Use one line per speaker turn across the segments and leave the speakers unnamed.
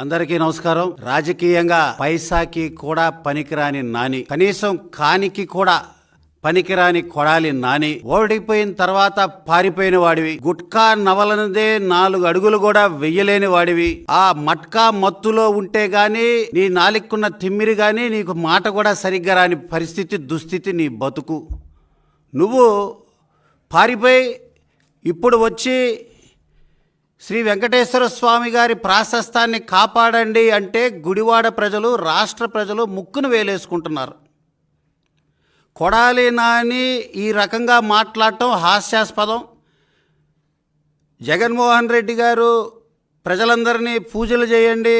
అందరికీ నమస్కారం. రాజకీయంగా పైసాకి కూడా పనికిరాని నాని కనీసం కానికి కూడా పనికిరాని కొడాలి నాని. ఓడిపోయిన తర్వాత పారిపోయిన వాడివి. గుట్కా నవలనదే నాలుగు అడుగులు కూడా వెయ్యలేని వాడివి. ఆ మట్కా మత్తులో ఉంటే గాని నీ నాలిక్కున్న తిమ్మిరి గాని నీకు మాట కూడా సరిగ్గా రాని పరిస్థితి దుస్థితి నీ బతుకు. నువ్వు పారిపోయి ఇప్పుడు వచ్చి శ్రీ వెంకటేశ్వర స్వామి గారి ప్రాశస్తాన్ని కాపాడండి అంటే గుడివాడ ప్రజలు రాష్ట్ర ప్రజలు ముక్కును వేలేసుకుంటున్నారు. కొడాలి నాని ఈ రకంగా మాట్లాడటం హాస్యాస్పదం. జగన్మోహన్ రెడ్డి గారు ప్రజలందరినీ పూజలు చేయండి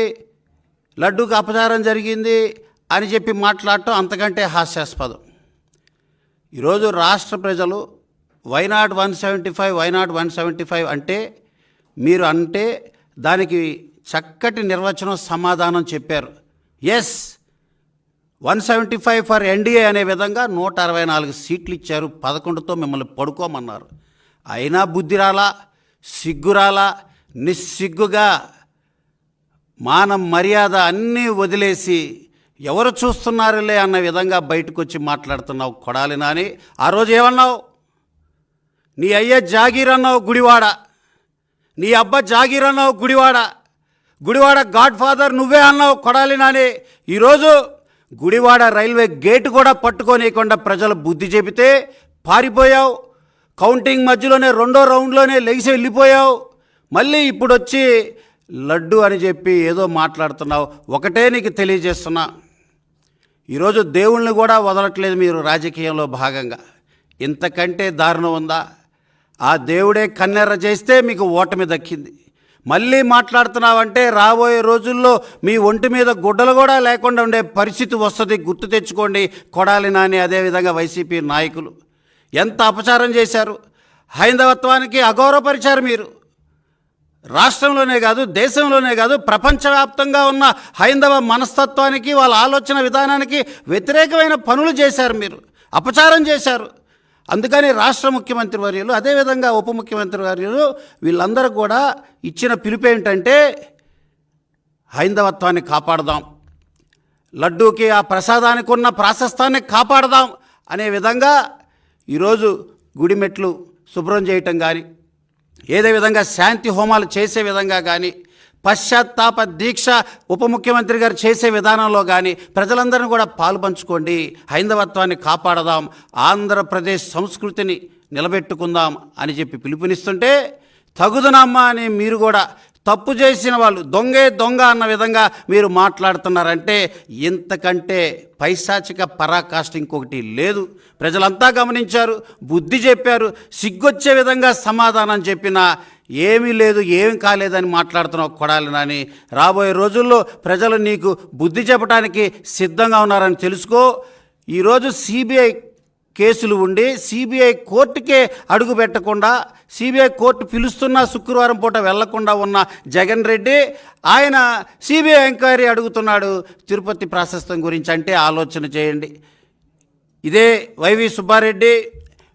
లడ్డూకి అపచారం జరిగింది అని చెప్పి మాట్లాడటం అంతకంటే హాస్యాస్పదం. ఈరోజు రాష్ట్ర ప్రజలు why not one seventy five why not one seventy five అంటే మీరు అంటే దానికి చక్కటి నిర్వచనం సమాధానం చెప్పారు. Yes one seventy five for NDA అనే విధంగా నూట అరవై నాలుగు సీట్లు ఇచ్చారు. పదకొండుతో మిమ్మల్ని పడుకోమన్నారు. అయినా బుద్ధి రాలా సిగ్గు రాలా నిస్సిగ్గుగా మానం మర్యాద అన్నీ వదిలేసి ఎవరు చూస్తున్నారులే అన్న విధంగా బయటకు వచ్చి మాట్లాడుతున్నావు కొడాలి నాని. ఆ రోజు ఏమన్నావు? నీ అయ్యే జాగీర్ అన్నావు గుడివాడ. నీ అబ్బ జాగీర్ అన్నావు గుడివాడ. గుడివాడ గాడ్ ఫాదర్ నువ్వే అన్నావు కొడాలి నాని. ఈరోజు గుడివాడ రైల్వే గేటు కూడా పట్టుకోనియకుండా ప్రజలు బుద్ధి చెబితే పారిపోయావు. కౌంటింగ్ మధ్యలోనే రెండో రౌండ్లోనే లెగిసి వెళ్ళిపోయావు. మళ్ళీ ఇప్పుడు వచ్చి లడ్డు అని చెప్పి ఏదో మాట్లాడుతున్నావు. ఒకటే నీకు తెలియజేస్తున్నా. ఈరోజు దేవుళ్ళని కూడా వదలట్లేదు మీరు రాజకీయంలో భాగంగా. ఇంతకంటే దారుణం ఉందా? ఆ దేవుడే కన్నెర్ర చేస్తే మీకు ఓటమి దక్కింది. మళ్ళీ మాట్లాడుతున్నావంటే రాబోయే రోజుల్లో మీ ఒంటి మీద గుడ్డలు కూడా లేకుండా ఉండే పరిస్థితి వస్తుంది. గుర్తు తెచ్చుకోండి. కొడాలి నాని అదేవిధంగా వైసీపీ నాయకులు. ఎంత అపచారం చేశారు. హైందవత్వానికి అగౌరవపరిచారు మీరు. రాష్ట్రంలోనే కాదు దేశంలోనే కాదు ప్రపంచవ్యాప్తంగా ఉన్న హైందవ మనస్తత్వానికి వాళ్ళ ఆలోచన విధానానికి వ్యతిరేకమైన పనులు చేశారు మీరు. అపచారం చేశారు. అందుకని రాష్ట్ర ముఖ్యమంత్రి వర్యులు అదేవిధంగా ఉప ముఖ్యమంత్రి వర్యులు వీళ్ళందరూ కూడా ఇచ్చిన పిలుపు ఏంటంటే హైందవత్వాన్ని కాపాడదాం. లడ్డూకి ఆ ప్రసాదానికి ఉన్న ప్రాశస్తాన్ని కాపాడదాం అనే విధంగా ఈరోజు గుడి మెట్లు శుభ్రం చేయటం కానీ ఏదే విధంగా శాంతి హోమాలు చేసే విధంగా కానీ పశ్చాత్తాప దీక్ష ఉప ముఖ్యమంత్రి గారు చేసే విధానంలో కానీ ప్రజలందరినీ కూడా పాలుపంచుకోండి. హైందవత్వాన్ని కాపాడదాం. ఆంధ్రప్రదేశ్ సంస్కృతిని నిలబెట్టుకుందాం అని చెప్పి పిలుపునిస్తుంటే తగుదునమ్మా అని మీరు కూడా తప్పు చేసిన వాళ్ళు దొంగే దొంగ అన్న విధంగా మీరు మాట్లాడుతున్నారంటే ఇంతకంటే పైశాచిక పరాకాష్ట ఇంకొకటి లేదు. ప్రజలంతా గమనించారు బుద్ధి చెప్పారు సిగ్గొచ్చే విధంగా సమాధానం చెప్పినా ఏమీ లేదు ఏం కాలేదని మాట్లాడుతున్నావు కొడాలి నాని. రాబోయే రోజుల్లో ప్రజలు నీకు బుద్ధి చెప్పడానికి సిద్ధంగా ఉన్నారని తెలుసుకో. ఈరోజు సిబిఐ కేసులు ఉండి సిబిఐ కోర్టుకే అడుగు పెట్టకుండా సిబిఐ కోర్టు పిలుస్తున్న శుక్రవారం పూట వెళ్ళకుండా ఉన్న జగన్ రెడ్డి ఆయన సిబిఐ ఎంక్వైరీ అడుగుతున్నాడు తిరుపతి ప్రాశస్తం గురించి అంటే ఆలోచన చేయండి. ఇదే వైవి సుబ్బారెడ్డి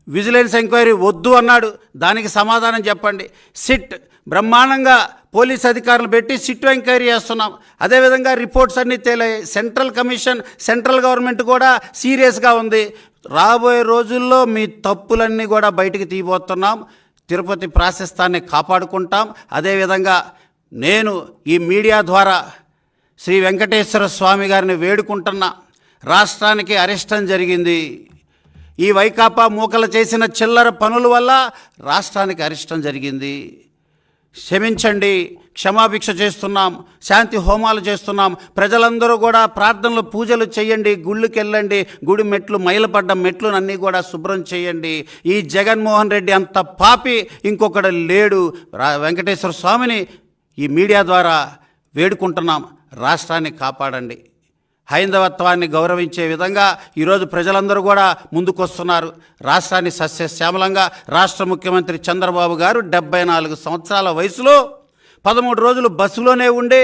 విజిలెన్స్ ఎంక్వైరీ వద్దు అన్నాడు. దానికి సమాధానం చెప్పండి. సిట్ బ్రహ్మాండంగా పోలీస్ అధికారులు పెట్టి సిట్ ఎంక్వైరీ చేస్తున్నాం. అదేవిధంగా రిపోర్ట్స్ అన్నీ తేలాయి. సెంట్రల్ కమిషన్ సెంట్రల్ గవర్నమెంట్ కూడా సీరియస్గా ఉంది. రాబోయే రోజుల్లో మీ తప్పులన్నీ కూడా బయటికి తీయబోతున్నాం. తిరుపతి ప్రాశస్తాన్ని కాపాడుకుంటాం. అదేవిధంగా నేను ఈ మీడియా ద్వారా శ్రీ వెంకటేశ్వర స్వామి గారిని వేడుకుంటున్నా రాష్ట్రానికి అరిష్టం జరిగింది. ఈ వైకాపా మూకలు చేసిన చిల్లర పనుల వల్ల రాష్ట్రానికి అరిష్టం జరిగింది. క్షమించండి. క్షమాభిక్ష చేస్తున్నాం శాంతి హోమాలు చేస్తున్నాం. ప్రజలందరూ కూడా ప్రార్థనలు పూజలు చేయండి గుళ్ళకి వెళ్ళండి గుడి మెట్లు మైలపడ్డ మెట్లు అన్నీ కూడా శుభ్రం చేయండి. ఈ జగన్మోహన్ రెడ్డి అంత పాపి ఇంకొకడు లేడు. రా వెంకటేశ్వర స్వామిని ఈ మీడియా ద్వారా వేడుకుంటున్నాం. రాష్ట్రాన్ని కాపాడండి. హైందవత్వాన్ని గౌరవించే విధంగా ఈరోజు ప్రజలందరూ కూడా ముందుకొస్తున్నారు. రాష్ట్రాన్ని సస్యశ్యామలంగా రాష్ట్ర ముఖ్యమంత్రి చంద్రబాబు గారు డెబ్బై నాలుగు సంవత్సరాల వయసులో పదమూడు రోజులు బస్సులోనే ఉండి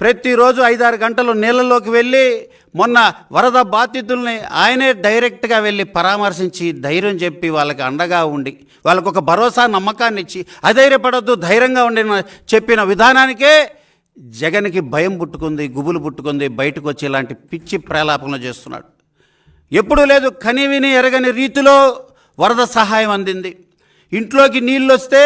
ప్రతిరోజు ఐదారు గంటలు నీళ్ళలోకి వెళ్ళి మొన్న వరద బాధితుల్ని ఆయనే డైరెక్ట్గా వెళ్ళి పరామర్శించి ధైర్యం చెప్పి వాళ్ళకి అండగా ఉండి వాళ్ళకు ఒక భరోసా నమ్మకాన్ని ఇచ్చి అధైర్యపడద్దు ధైర్యంగా ఉండి చెప్పిన విధానానికే జగన్కి భయం పుట్టుకుంది గుబులు పుట్టుకుంది బయటకు వచ్చి ఇలాంటి పిచ్చి ప్రేలాపనలు చేస్తున్నాడు. ఎప్పుడూ లేదు కనివిని ఎరగని రీతిలో వరద సహాయం అందింది. ఇంట్లోకి నీళ్ళు వస్తే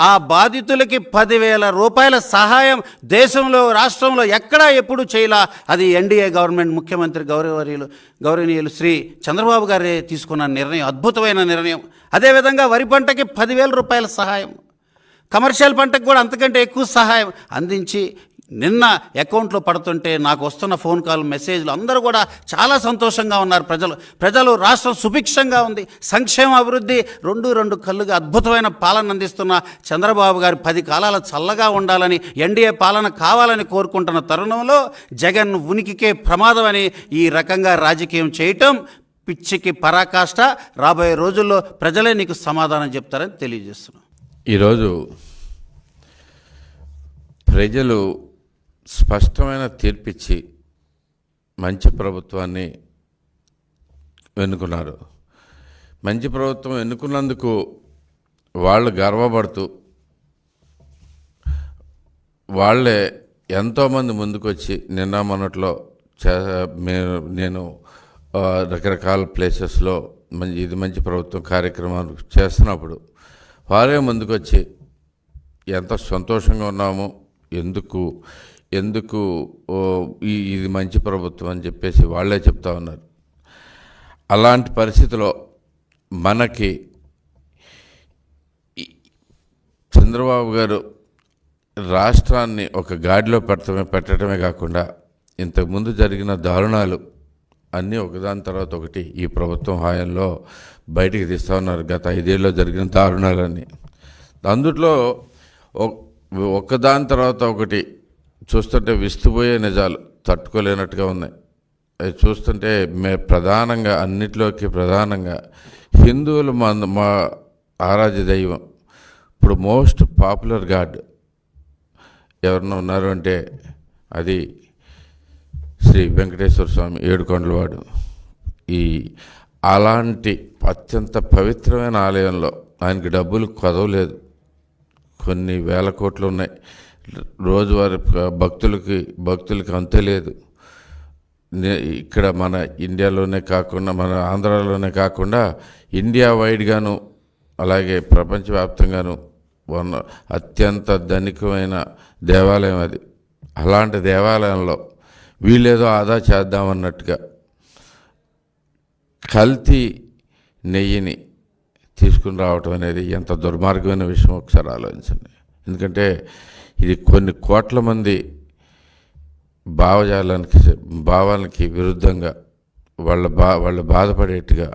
ఆ బాధితులకి పదివేల రూపాయల సహాయం దేశంలో రాష్ట్రంలో ఎక్కడా ఎప్పుడు చేయలా. అది ఎన్డీఏ గవర్నమెంట్ ముఖ్యమంత్రి గౌరవనీయులు గౌరవనీయులు శ్రీ చంద్రబాబు గారే తీసుకున్న నిర్ణయం అద్భుతమైన నిర్ణయం. అదేవిధంగా వరి పంటకి పదివేల రూపాయల సహాయం. కమర్షియల్ పంటకు కూడా అంతకంటే ఎక్కువ సహాయం అందించి నిన్న అకౌంట్లో పడుతుంటే నాకు వస్తున్న ఫోన్ కాల్ మెసేజ్లు అందరూ కూడా చాలా సంతోషంగా ఉన్నారు. ప్రజలు ప్రజలు రాష్ట్రం సుభిక్షంగా ఉంది. సంక్షేమ అభివృద్ధి రెండు రెండు కళ్ళుగా అద్భుతమైన పాలన అందిస్తున్న చంద్రబాబు గారు పది కాలాల చల్లగా ఉండాలని ఎన్డీఏ పాలన కావాలని కోరుకుంటున్న తరుణంలో జగన్ ఉనికికే ప్రమాదమని ఈ రకంగా రాజకీయం చేయటం పిచ్చికి పరాకాష్ట. రాబోయే రోజుల్లో ప్రజలే నీకు సమాధానం చెప్తారని తెలియజేస్తున్నాను
ఈరోజు ప్రజలు స్పష్టమైన తీర్పిచ్చి మంచి ప్రభుత్వాన్ని ఎన్నుకున్నారు. మంచి ప్రభుత్వం ఎన్నుకున్నందుకు వాళ్ళు గర్వపడుతూ వాళ్ళే ఎంతోమంది ముందుకొచ్చి నిన్న మొన్నట్లో చే మే- నేను రకరకాల ప్లేసెస్లో మంచి ఇది మంచి ప్రభుత్వం కార్యక్రమాలు చేస్తున్నప్పుడు వారే ముందుకొచ్చి ఎంత సంతోషంగా ఉన్నామో ఎందుకు ఎందుకు ఓ, ఈ ఇది మంచి ప్రభుత్వం అని చెప్పేసి వాళ్ళే చెప్తా ఉన్నారు. అలాంటి పరిస్థితిలో మనకి చంద్రబాబు గారు రాష్ట్రాన్ని ఒక గాడిలో పెట్టడమే పెట్టడమే కాకుండా ఇంతకుముందు జరిగిన దారుణాలు అన్నీ ఒకదాని తర్వాత ఒకటి ఈ ప్రభుత్వం హాయంలో బయటికి తీస్తూ ఉన్నారు. గత ఐదేళ్ళలో జరిగిన దారుణాలన్నీ. అందుట్లో ఒ- తర్వాత ఒకటి చూస్తుంటే విస్తుపోయే నిజాలు తట్టుకోలేనట్టుగా ఉన్నాయి. అవి చూస్తుంటే మే ప్రధానంగా అన్నిటిలోకి ప్రధానంగా హిందువులు మా మా ఆరాధ్య దైవం. ఇప్పుడు మోస్ట్ పాపులర్ గాడ్ ఎవరన్నా ఉన్నారు అంటే అది శ్రీ వెంకటేశ్వర స్వామి ఏడుకొండలవాడు. ఈ అలాంటి అత్యంత పవిత్రమైన ఆలయంలో ఆయనకి డబ్బులు కొదవలేదు. కొన్ని వేల కోట్లు ఉన్నాయి. రోజువారి భక్తులకి భక్తులకి అంతే లేదు. ఇక్కడ మన ఇండియాలోనే కాకుండా మన ఆంధ్రాలోనే కాకుండా ఇండియా వైడ్గాను అలాగే ప్రపంచవ్యాప్తంగాను ఉన్న అత్యంత ధనికమైన దేవాలయం అది. అలాంటి దేవాలయంలో వీళ్ళేదో ఆదా చేద్దామన్నట్టుగా కల్తీ నెయ్యిని తీసుకుని రావటం అనేది ఎంత దుర్మార్గమైన విషయం ఒకసారి ఆలోచించండి. ఎందుకంటే ఇది కొన్ని కోట్ల మంది భావజాలానికి భావాలకి విరుద్ధంగా వాళ్ళ బా వాళ్ళు బాధపడేట్టుగా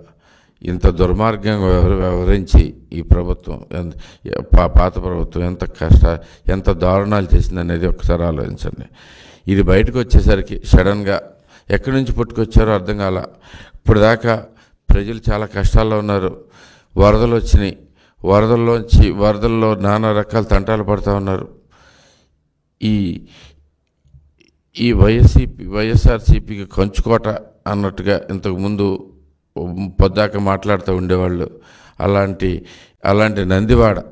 ఇంత దుర్మార్గంగా వ్యవహ- వ్యవహరించి ఈ ప్రభుత్వం పాత ప్రభుత్వం ఎంత కష్ట ఎంత దారుణాలు చేసిందనేది ఒకసారి ఆలోచించండి. ఇది బయటకు వచ్చేసరికి సడన్గా ఎక్కడి నుంచి పుట్టుకొచ్చారో అర్థం కాల. ఇప్పుడు దాకా ప్రజలు చాలా కష్టాల్లో ఉన్నారు. వరదలు వచ్చినాయి. వరదల్లోంచి వరదల్లో నానా రకాల తంటాలు పడుతూ ఉన్నారు. ఈ ఈ వైఎస్సీపీ వైఎస్ఆర్సీపీకి కంచుకోట అన్నట్టుగా ఇంతకుముందు పొద్దాక మాట్లాడుతూ ఉండేవాళ్ళు. అలాంటి అలాంటి నందివాడ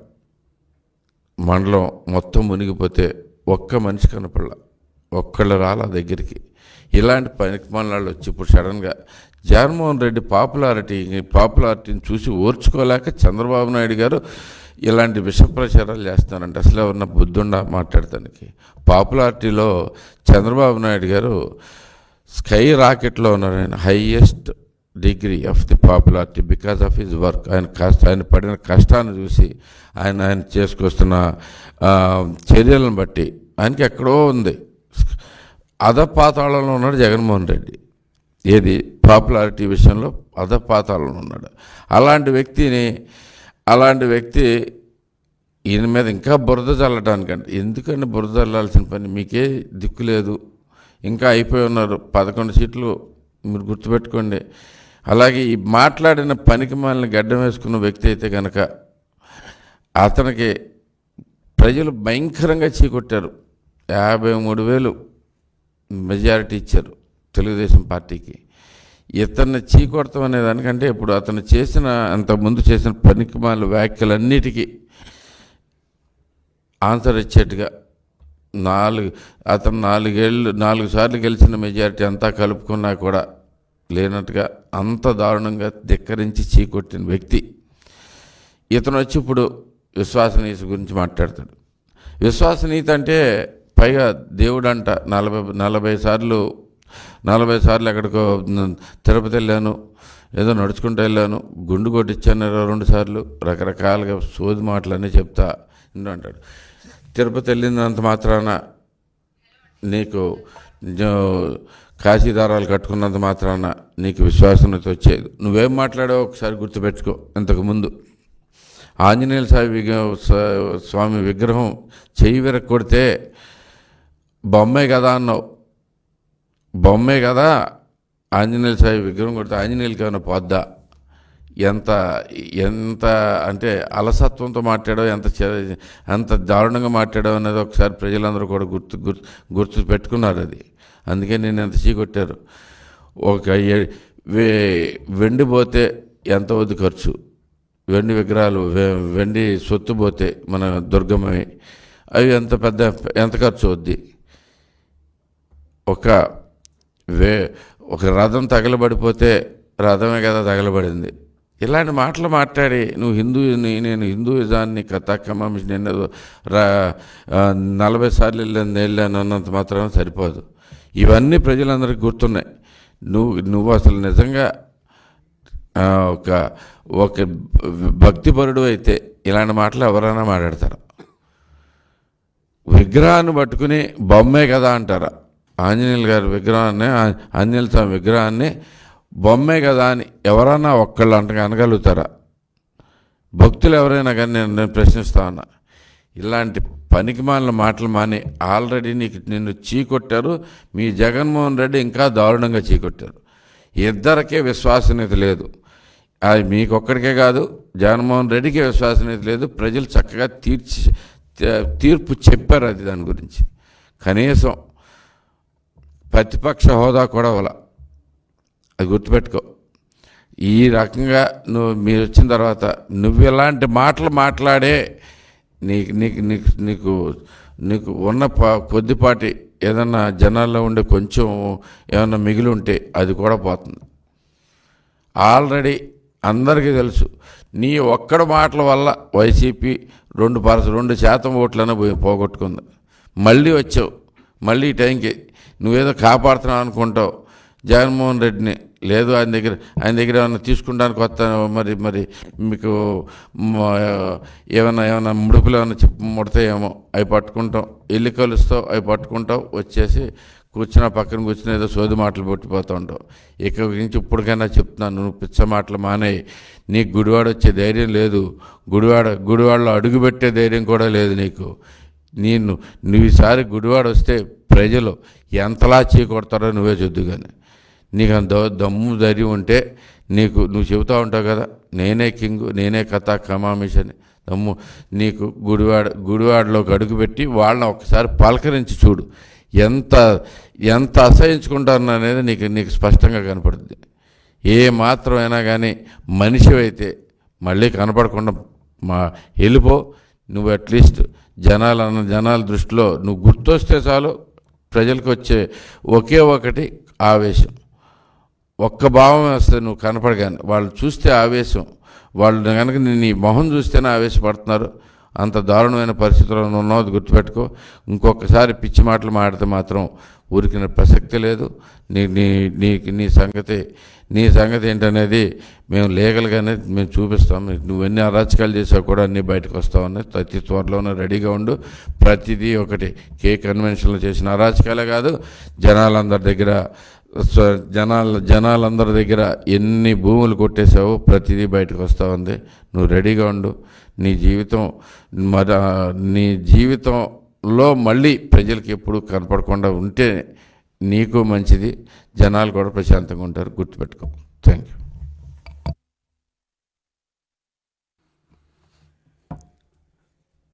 మండలం మొత్తం మునిగిపోతే ఒక్క మనిషి కనపడల. ఒక్కళ్ళు రాల దగ్గరికి. ఇలాంటి పనికి వాళ్ళు వచ్చి ఇప్పుడు సడన్గా జగన్మోహన్ రెడ్డి పాపులారిటీ పాపులారిటీని చూసి ఓర్చుకోలేక చంద్రబాబు నాయుడు గారు ఇలాంటి విష ప్రచారాలు చేస్తున్నారంటే అసలు ఎవరన్నా బుద్ధుండా మాట్లాడటానికి? పాపులారిటీలో చంద్రబాబు నాయుడు గారు స్కై రాకెట్లో ఉన్నారు ఆయన. Highest degree of the popularity because of his work. ఆయన కష్ట ఆయన పడిన కష్టాన్ని చూసి ఆయన ఆయన చేసుకొస్తున్న చర్యలను బట్టి ఆయనకి ఎక్కడో ఉంది. అధపాతాళంలో ఉన్నాడు జగన్మోహన్ రెడ్డి. ఏది? పాపులారిటీ విషయంలో అధపాతాలను ఉన్నాడు. అలాంటి వ్యక్తిని అలాంటి వ్యక్తి ఈయన మీద ఇంకా బురద చల్లడానికంటే ఎందుకంటే బురద చల్లాల్సిన పని మీకే దిక్కు లేదు. ఇంకా అయిపోయి ఉన్నారు. పదకొండు సీట్లు మీరు గుర్తుపెట్టుకోండి. అలాగే ఈ మాట్లాడిన పనికి మనల్ని గడ్డం వేసుకున్న వ్యక్తి అయితే కనుక అతనికి ప్రజలు భయంకరంగా చీకొట్టారు. యాభై మూడు వేలు మెజారిటీ ఇచ్చారు తెలుగుదేశం పార్టీకి. ఇతన్ని చీకొడతాం అనే దానికంటే ఇప్పుడు అతను చేసిన అంతకుముందు చేసిన పనికిమాల వ్యాఖ్యలన్నిటికీ ఆన్సర్ ఇచ్చేట్టుగా నాలుగు అతను నాలుగేళ్ళు నాలుగు సార్లు గెలిచిన మెజారిటీ అంతా కలుపుకున్నా కూడా లేనట్టుగా అంత దారుణంగా ధిక్కరించి చీకొట్టిన వ్యక్తి. ఇతను వచ్చి ఇప్పుడు విశ్వాసనీయత గురించి మాట్లాడతాడు. విశ్వాసనీయత అంటే పైగా దేవుడంట నలభై నలభై సార్లు నలభై సార్లు ఎక్కడికో తిరుపతి వెళ్ళాను ఏదో నడుచుకుంటూ వెళ్ళాను గుండు కొట్టించాను ఇరవై రెండు సార్లు రకరకాలుగా సోది మాటలన్నీ చెప్తా అంటాడు. తిరుపతి వెళ్ళినంత మాత్రాన నీకు జో- కాశీదారాలు కట్టుకున్నంత మాత్రాన నీకు విశ్వాసనత వచ్చేది. నువ్వేం మాట్లాడావు ఒకసారి గుర్తుపెట్టుకో ఇంతకుముందు ఆంజనేయుల స్వామి విగ్ర స్వామి విగ్రహం చెయ్యి విరగ కొడితే బొమ్మే కదా అన్నావు. బొమ్మే కదా. ఆంజనేయుల స్వామి విగ్రహం కొడితే ఆంజనేయులకి ఏమైనా పోద్దా? ఎంత ఎంత అంటే అలసత్వంతో మాట్లాడో ఎంత చె- ఎంత దారుణంగా మాట్లాడో అనేది ఒకసారి ప్రజలందరూ కూడా గుర్తు గుర్తు గుర్తు పెట్టుకున్నారు అది. అందుకే నేను ఎంత చీకొట్టారు. ఒక వే- వెండి పోతే ఎంత వద్దు ఖర్చు? వెండి విగ్రహాలు వెండి సొత్తు పోతే మన దుర్గమవి అవి ఎంత పెద్ద ఎంత ఖర్చు అవుద్ది? ఒక వే ఒక రథం తగలబడిపోతే రథమే కదా తగలబడింది. ఇలాంటి మాటలు మాట్లాడి నువ్వు హిందూని నేను హిందూయిజాన్ని కథాకమాంశ నేను రా నలభై సార్లు వెళ్ళాను వెళ్ళాను అన్నంత మాత్రమే సరిపోదు. ఇవన్నీ ప్రజలందరికీ గుర్తున్నాయి. నువ్వు నువ్వు అసలు నిజంగా ఒక ఒక భక్తిపరుడు అయితే ఇలాంటి మాటలు ఎవరైనా మాట్లాడతారు. విగ్రహాన్ని పట్టుకుని బొమ్మే కదా అంటారా. ఆంజనేయులు గారి విగ్రహాన్ని ఆంజనేయుల స్వామి విగ్రహాన్ని బొమ్మే కదా అని ఎవరన్నా ఒక్కళ్ళు అంట అనగలుగుతారా? భక్తులు ఎవరైనా కానీ నేను నేను ప్రశ్నిస్తా ఉన్నా. ఇలాంటి పనికిమాలిన మాటలు మాని ఆల్రెడీ నీకు నిన్ను చీకొట్టారు. మీ జగన్మోహన్ రెడ్డి ఇంకా దారుణంగా చీకొట్టారు. ఇద్దరికే విశ్వసనీయత లేదు. అది మీకొక్కడికే కాదు జగన్మోహన్ రెడ్డికి విశ్వసనీయత లేదు. ప్రజలు చక్కగా తీర్చి తీర్పు చెప్పారు అది దాని గురించి. కనీసం ప్రతిపక్ష హోదా కూడా ఇవ్వాల. అది గుర్తుపెట్టుకో. ఈ రకంగా నువ్వు మీరు వచ్చిన తర్వాత నువ్వు ఇలాంటి మాటలు మాట్లాడే నీకు నీకు నీకు నీకు నీకు ఉన్న ప- కొద్దిపాటి ఏదన్నా జనాల్లో ఉండే కొంచెం ఏమన్నా మిగిలి ఉంటే అది కూడా పోతుంది. ఆల్రెడీ అందరికీ తెలుసు నీ ఒక్కడ మాటల వల్ల వైసీపీ రెండు పర్స రెండు శాతం ఓట్లనే పోయి పోగొట్టుకుంది. మళ్ళీ వచ్చావు మళ్ళీ ఈ టైంకి నువ్వేదో కాపాడుతున్నావు అనుకుంటావు. జగన్మోహన్ రెడ్డిని లేదు ఆయన దగ్గర ఆయన దగ్గర ఏమైనా తీసుకుంటానికి వస్తాను మరి మరి మీకు ఏమైనా ఏమైనా ముడుపులు ఏమైనా చెప్పు ముడతాయేమో. అవి పట్టుకుంటాం. ఎల్లి కలుస్తావు అవి పట్టుకుంటావు. వచ్చేసి కూర్చున్న పక్కన కూర్చుని ఏదో సోది మాటలు పొట్టిపోతూ ఉంటావు. ఇక నుంచి ఇప్పటికైనా చెప్తున్నాను నువ్వు పిచ్చ మాటలు మానేయి. నీకు గుడివాడ వచ్చే ధైర్యం లేదు. గుడివాడ గుడివాడలో అడుగుపెట్టే ధైర్యం కూడా లేదు నీకు. నేను నువ్వు ఈసారి గుడివాడ వస్తే ప్రజలు ఎంతలా చీకొడతారో నువ్వే చూద్దు కానీ. నీకు అంత దమ్ము ధైర్యం ఉంటే నీకు నువ్వు చెబుతూ ఉంటావు కదా నేనే కింగ్ నేనే కథ కమామిషని అని దమ్ము. నీకు గుడివాడ గుడివాడలోకి అడుగుపెట్టి వాళ్ళని ఒకసారి పలకరించి చూడు. ఎంత ఎంత అసహించుకుంటారు అనేది నీకు నీకు స్పష్టంగా కనపడుతుంది. ఏ మాత్రమైనా కానీ మనిషి అయితే మళ్ళీ కనపడకుండా మా వెళ్ళిపో నువ్వు అట్లీస్ట్ జనాల జనాల దృష్టిలో నువ్వు గుర్తొస్తే చాలు ప్రజలకు వచ్చే ఒకే ఒకటి ఆవేశం. ఒక్క భావం వస్తే నువ్వు కనపడగానే వాళ్ళు చూస్తే ఆవేశం. వాళ్ళు కనుక నీ మొహం చూస్తేనే ఆవేశపడుతున్నారు. అంత దారుణమైన పరిస్థితుల్లో ఉన్నావు అది గుర్తుపెట్టుకో. ఇంకొకసారి పిచ్చి మాటలు మాడితే మాత్రం ఊరికిన ప్రసక్తి లేదు. నీ నీ నీ నీ సంగతి నీ సంగతి ఏంటనేది మేము లీగల్గానే మేము చూపిస్తాం. నువ్వన్ని అరాచకాలు చేసావు కూడా అన్నీ బయటకు వస్తావని ప్రతి త్వరలోనే రెడీగా ఉండు. ప్రతిదీ ఒకటి కే కన్వెన్షన్లో చేసిన అరాచకాలే కాదు. జనాలందరి దగ్గర జనాల జనాలందరి దగ్గర ఎన్ని భూములు కొట్టేసావో ప్రతిదీ బయటకు వస్తూ ఉంది. నువ్వు రెడీగా ఉండు. నీ జీవితం మరి నీ జీవితంలో మళ్ళీ ప్రజలకి ఎప్పుడు కనపడకుండా ఉంటే నీకు మంచిది. జనాలు కూడా ప్రశాంతంగా ఉంటారు. గుర్తుపెట్టుకో. Thank you